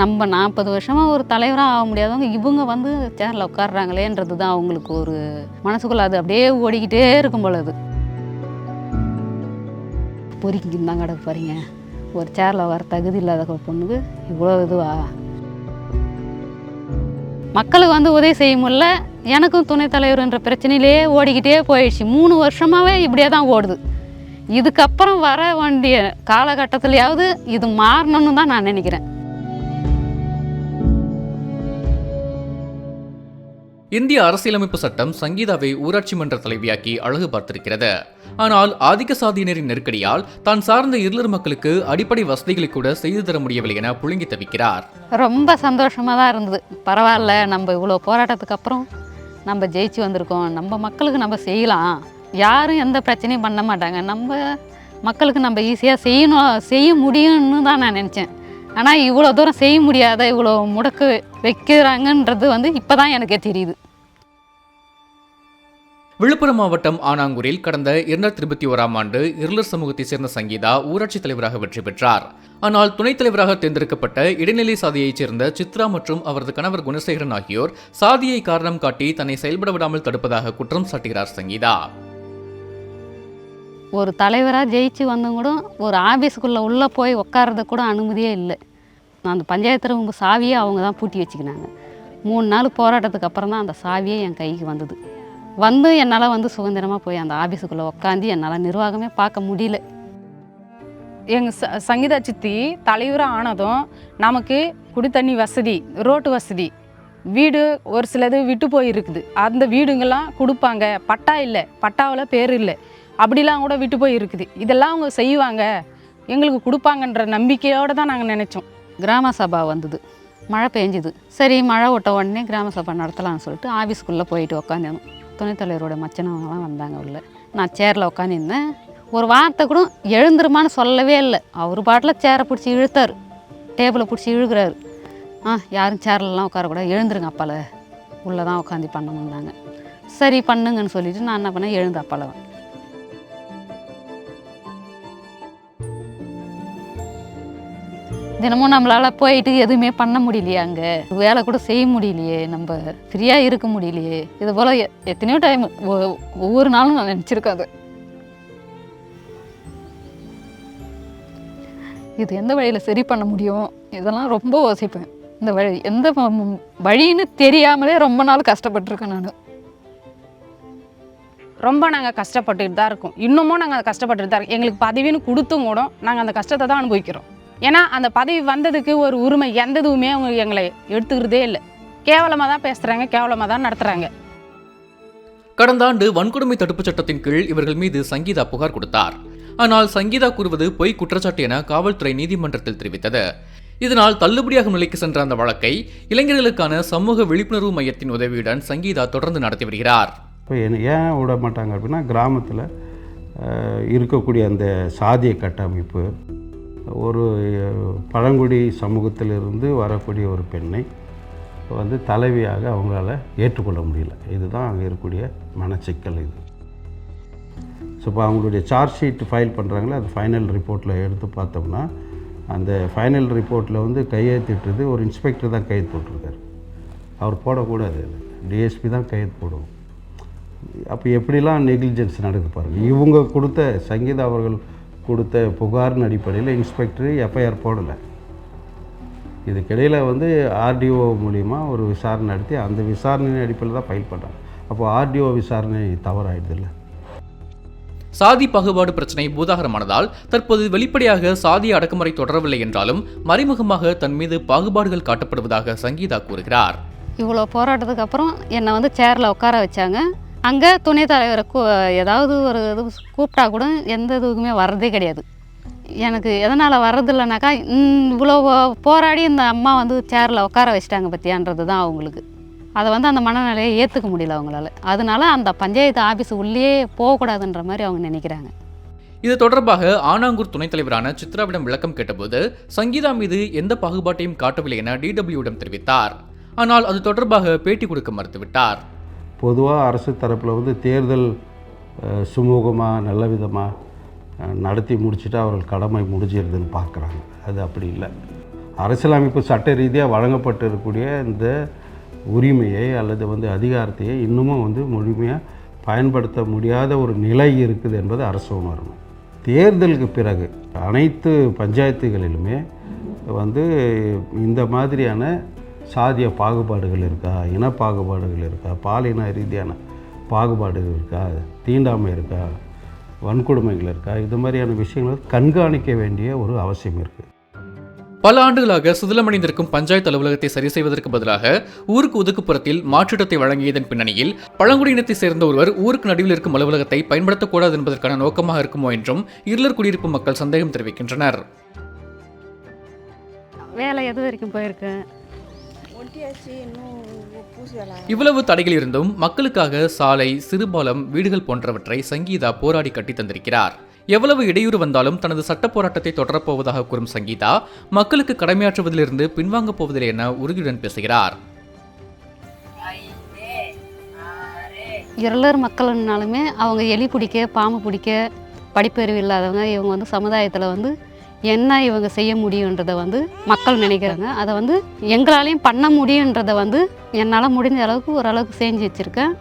நம்ம நாற்பது வருஷமாக ஒரு தலைவராக ஆக முடியாதவங்க இவங்க வந்து சேரில் உட்காடுறாங்களேன்றது தான் அவங்களுக்கு ஒரு மனசுக்குள்ள அது அப்படியே ஓடிக்கிட்டே இருக்கும் போல அது தான் கிடக்கு பாருங்க ஒரு சேரில் வர தகுதி இல்லாத பொண்ணுக்கு இவ்வளோ இதுவா? மக்களுக்கு வந்து உதவி செய்ய முடியல. எனக்கும் துணைத் தலைவர்ன்ற பிரச்சனையிலே ஓடிக்கிட்டே போயிடுச்சு. மூணு வருஷமாகவே இப்படியே தான் ஓடுது. இதுக்கப்புறம் வர வேண்டிய காலகட்டத்திலையாவது இது மாறணும்னு தான் நான் நினைக்கிறேன். இந்திய அரசியலமைப்பு சட்டம் சங்கீதாவை ஊராட்சி மன்ற தலைவியாக்கி அழகு பார்த்திருக்கிறது. ஆனால் ஆதிக்க சாதியினரின் நெருக்கடியால் தான் சார்ந்த இருளர் மக்களுக்கு அடிப்படை வசதிகளை கூட செய்து தர முடியவில்லை என புழுங்கி தவிக்கிறார். ரொம்ப சந்தோஷமாக தான் இருந்தது. பரவாயில்ல நம்ம இவ்வளோ போராட்டத்துக்கு அப்புறம் நம்ம ஜெயிச்சு வந்திருக்கோம். நம்ம மக்களுக்கு நம்ம செய்யலாம். யாரும் எந்த பிரச்சனையும் பண்ண மாட்டாங்க. நம்ம மக்களுக்கு நம்ம ஈஸியாக செய்யணும் செய்ய முடியும்னு தான் நான் நினச்சேன். ஆனால் இவ்வளோ தூரம் செய்ய முடியாத இவ்வளோ முடக்கு வைக்கிறாங்கன்றது வந்து இப்போ தான் எனக்கே தெரியுது. விழுப்புரம் மாவட்டம் ஆனாங்கூரில் கடந்த இரண்டாயிரத்தி இருபத்தி ஓராம் ஆண்டு இருளர் சமூகத்தைச் சேர்ந்த சங்கீதா ஊராட்சி தலைவராக வெற்றி பெற்றார். ஆனால் துணைத் தலைவராக தேர்ந்தெடுக்கப்பட்ட இடைநிலை சாதியைச் சேர்ந்த சித்ரா மற்றும் அவரது கணவர் குணசேகரன் ஆகியோர் சாதியை காரணம் காட்டி தன்னை செயல்பட விடாமல் தடுப்பதாக குற்றம் சாட்டுகிறார் சங்கீதா. ஒரு தலைவராக ஜெயிச்சு வந்தும் கூட ஒரு ஆஃபீஸுக்குள்ளே உள்ளே போய் உட்கார்றது கூட அனுமதியே இல்லை. அந்த பஞ்சாயத்து உங்கள் சாவியை அவங்க தான் பூட்டி வச்சுக்கினாங்க. மூணு நாள் போராட்டத்துக்கு அப்புறம் தான் அந்த சாவியே என் கைக்கு வந்தது. வந்து என்னால் வந்து சுதந்திரமாக போய் அந்த ஆஃபீஸுக்குள்ளே உட்காந்து என்னால் நிர்வாகமே பார்க்க முடியல. எங்கள் ச சங்கீதா சித்தி தலைவராக ஆனதும் நமக்கு குடி தண்ணி வசதி ரோட்டு வசதி வீடு ஒரு சிலது விட்டு போயிருக்குது. அந்த வீடுங்கள்லாம் கொடுப்பாங்க. பட்டா இல்லை. பட்டாவில் பேர் இல்லை. அப்படிலாம் கூட விட்டு போய் இருக்குது இதெல்லாம் அவங்க செய்வாங்க. எங்களுக்கு கொடுப்பாங்கன்ற நம்பிக்கையோடு தான் நாங்கள் நினச்சோம். கிராம சபா வந்தது. மழை பெஞ்சுது. சரி மழை விட்ட உடனே கிராம சபா நடத்தலாம்னு சொல்லிட்டு ஆஃபீஸ்க்குள்ளே போயிட்டு உட்காந்துருந்தோம் துணைத்தலைவரோட மச்சனவங்கலாம் மச்சனவங்களாம் வந்தாங்க உள்ள. நான் சேரில் உட்காந்துருந்தேன் ஒரு வார்த்தை கூட எழுந்துருமான்னு சொல்லவே இல்லை. அவர் பாட்டில் சேரை பிடிச்சி இழுத்தார். டேபிளை பிடிச்சி இழுக்கிறாரு. ஆ யாரும் சேர்லலாம் உட்காரக்கூடாது. எழுந்துருங்க அப்பால. உள்ளே தான் உட்காந்து பண்ணணுன்னாங்க சரி பண்ணுங்கன்னு சொல்லிட்டு நான் என்ன பண்ணேன்? எழுந்து அப்பால தினமும் நம்மளால் போயிட்டு எதுவுமே பண்ண முடியலையே அங்கே. வேலை கூட செய்ய முடியலையே நம்ம ஃப்ரீயாக இருக்க முடியலையே. இது போல் எத்தனையோ டைம் ஒவ்வொரு நாளும் நான் நினச்சிருக்கேன் அது. இது எந்த வழியில் சரி பண்ண முடியும்? இதெல்லாம் ரொம்ப யோசிப்பேன். இந்த வழி எந்த வழின்னு தெரியாமலே ரொம்ப நாள் கஷ்டப்பட்டிருக்கேன் நான். ரொம்ப நாங்கள் கஷ்டப்பட்டுட்டு தான் இருக்கோம். இன்னமும் நாங்கள் அதை கஷ்டப்பட்டுட்டு தான் இருக்கோம். எங்களுக்கு பதவின்னு கொடுத்தும் கூட நாங்கள் அந்த கஷ்டத்தை தான் அனுபவிக்கிறோம். ஏன்னா அந்த பதவி வந்ததுக்கு ஒரு உரிமை எந்த இதுவுமே அவங்க எங்களை எடுத்துக்கிறதே இல்லை. கேவலமாக தான் பேசுகிறாங்க கேவலமாக தான் நடத்துகிறாங்க கடந்த ஆண்டு வன்கொடுமை தடுப்புச் சட்டத்தின் கீழ் இவர்கள் மீது சங்கீதா புகார் கொடுத்தார். ஆனால் சங்கீதா கூறுவது பொய் குற்றச்சாட்டு என காவல்துறை நீதிமன்றத்தில் தெரிவித்தது. இதனால் தள்ளுபடியாகும் நிலைக்கு சென்ற அந்த வழக்கை இளைஞர்களுக்கான சமூக விழிப்புணர்வு மையத்தின் உதவியுடன் சங்கீதா தொடர்ந்து நடத்தி வருகிறார். இப்போ என்ன ஏன் விட மாட்டாங்க அப்படின்னா கிராமத்தில் இருக்கக்கூடிய அந்த சாதிய கட்டமைப்பு ஒரு பழங்குடி சமூகத்திலிருந்து வரக்கூடிய ஒரு பெண்ணை வந்து தலைவியாக அவங்களால ஏற்றுக்கொள்ள முடியல. இதுதான் அங்கே இருக்கக்கூடிய மனச்சிக்கல் இது. ஸோ இப்போ அவங்களுடைய சார்ஜ் ஷீட் ஃபைல் பண்ணுறாங்களே அது ஃபைனல் ரிப்போர்ட்டில் எடுத்து பார்த்தோம்னா அந்த ஃபைனல் ரிப்போர்ட்டில் வந்து கையெழுத்திட்டுறது ஒரு இன்ஸ்பெக்டர் தான் கையெழுத்து போட்டிருக்காரு. அவர் போடக்கூடாது அது. டிஎஸ்பி தான் கையெழுத்து போடுவோம். அப்போ எப்படிலாம் நெக்லிஜென்ஸ் நடக்குது பாருங்கள் இவங்க கொடுத்த சங்கீதா அவர்கள் கொடுத்த புகாரின் அடிப்படையில் இன்ஸ்பெக்டர் எஃப்ஐஆர் போடலை. இதுக்கிடையில் வந்து ஆர்டிஓ மூலிமா ஒரு விசாரணை நடத்தி அந்த விசாரணையின் அடிப்படையில் தான் ஃபைல் பண்ணுறாங்க. அப்போ ஆர்டிஓ விசாரணை தவறாயிடுதுல்ல சாதி பாகுபாடு பிரச்சனை பூதாகரமானதால் தற்போது வெளிப்படையாக சாதி அடக்குமுறை தொடரவில்லை என்றாலும் மறைமுகமாக தன் மீது பாகுபாடுகள் காட்டப்படுவதாக சங்கீதா கூறுகிறார். இவ்வளோ போராட்டத்துக்கு அப்புறம் என்னை வந்து சேரில் உட்கார வச்சாங்க. அங்கே துணைத் தலைவரை கூ ஏதாவது ஒரு இது கூப்பிட்டா கூட எந்த இதுக்குமே வர்றதே கிடையாது. எனக்கு எதனால் வர்றதில்லைனாக்கா இவ்வளோ போராடி இந்த அம்மா வந்து சேரில் உட்கார வச்சிட்டாங்க பற்றியான்றது தான் அவங்களுக்கு. அதை வந்து அந்த மனநிலையை ஏற்றுக்க முடியல அவங்களால. அதனால அந்த பஞ்சாயத்து ஆஃபீஸ் உள்ளே போகக்கூடாதுன்ற மாதிரி அவங்க நினைக்கிறாங்க. இது தொடர்பாக ஆனாங்கூர் துணைத் தலைவரான சித்ராவிடம் விளக்கம் கேட்டபோது சங்கீதா மீது எந்த பாகுபாட்டையும் காட்டவில்லை என டிடபிள்யூடம் தெரிவித்தார். ஆனால் அது தொடர்பாக பேட்டி கொடுக்க மறுத்துவிட்டார். பொதுவாக அரசு தரப்பில் வந்து தேர்தல் சுமூகமாக நல்ல விதமாக நடத்தி முடிச்சுட்டு அவர்கள் கடமை முடிஞ்சிருதுன்னு பார்க்குறாங்க. அது அப்படி இல்லை. அரசியலமைப்பு சட்ட ரீதியாக வழங்கப்பட்டிருக்கக்கூடிய இந்த உரிமையை அல்லது வந்து அதிகாரத்தையே இன்னமும் வந்து முழுமையாக பயன்படுத்த முடியாத ஒரு நிலை இருக்குது என்பது அரசு உணரணும் தேர்தலுக்கு பிறகு அனைத்து பஞ்சாயத்துகளிலுமே வந்து இந்த மாதிரியான சாதிய பாகுபாடுகள் இருக்கா? இன பாகுபாடுகள் இருக்கா? பாலின ரீதியான பாகுபாடுகள் இருக்கா? தீண்டாமை இருக்கா? வன்கொடுமைகள் இருக்கா? இது மாதிரியான விஷயங்களை கண்காணிக்க வேண்டிய ஒரு அவசியம் இருக்குது பல ஆண்டுகளாக சிதிலமடைந்திருக்கும் பஞ்சாயத்து அலுவலகத்தை சரி செய்வதற்கு பதிலாக ஊருக்கு ஒதுக்குப்புறத்தில் மாற்றிடத்தை வழங்கியதன் பின்னணியில் பழங்குடியினத்தை சேர்ந்த ஒருவர் ஊருக்கு நடுவில் இருக்கும் அலுவலகத்தை பயன்படுத்தக்கூடாது என்பதற்கான நோக்கமாக இருக்குமோ என்றும் இருளர் குடியிருப்பு மக்கள் சந்தேகம் தெரிவிக்கின்றனர். வேலை எது வரைக்கும் போயிருக்கு? இவ்வளவு தடைகள் இருந்தும் மக்களுக்காக சாலை சிறுபாலம் வீடுகள் போன்றவற்றை சங்கீதா போராடி கட்டித் தந்திருக்கிறார். எவ்வளவு இடையூறு வந்தாலும் தனது சட்ட போராட்டத்தை தொடரப்போவதாக கூறும் சங்கீதா மக்களுக்கு கடமையாற்றுவதிலிருந்து பின்வாங்கப் போவதில்லை என உறுதியுடன் பேசுகிறார். இருளர் மக்கள்னாலுமே அவங்க எலி பிடிக்க பாம்பு பிடிக்க படிப்பறிவு இல்லாதவங்க இவங்க வந்து சமுதாயத்தில் வந்து என்ன இவங்க செய்ய முடியுன்றதை வந்து மக்கள் நினைக்கிறாங்க. அதை வந்து எங்களாலையும் பண்ண முடியுன்றதை வந்து என்னால் முடிஞ்ச அளவுக்கு ஓரளவுக்கு செஞ்சு வச்சுருக்கேன்.